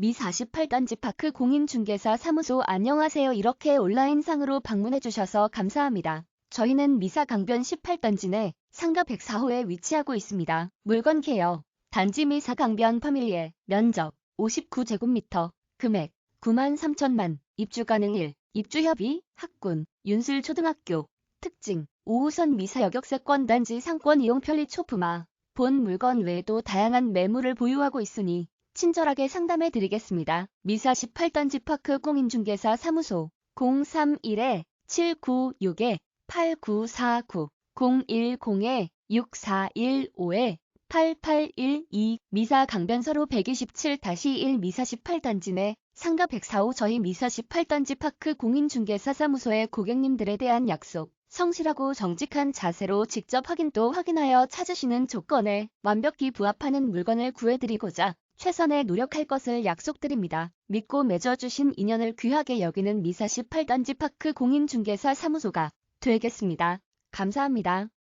미 48단지 파크 공인중개사 사무소 안녕하세요. 이렇게 온라인상으로 방문해주셔서 감사합니다. 저희는 미사 강변 18단지 내 상가 104호에 위치하고 있습니다. 물건 개요. 단지 미사 강변 파밀리에 면적 59제곱미터 금액 9만 3천만 입주 가능 1 입주 협의 학군 윤술 초등학교 특징 5호선 미사 여격세권 단지 상권 이용 편리 초품화 본 물건 외에도 다양한 매물을 보유하고 있으니 친절하게 상담해 드리겠습니다. 미사 18단지 파크 공인중개사 사무소 031-796-8949 010-6415-8812 미사 강변서로 127-1 미사 18단지 내 상가 104호 저희 미사 18단지 파크 공인중개사 사무소의 고객님들에 대한 약속 성실하고 정직한 자세로 직접 확인도 확인하여 찾으시는 조건에 완벽히 부합하는 물건을 구해드리고자 최선의 노력할 것을 약속드립니다. 믿고 맺어주신 인연을 귀하게 여기는 미사 18단지 파크 공인중개사 사무소가 되겠습니다. 감사합니다.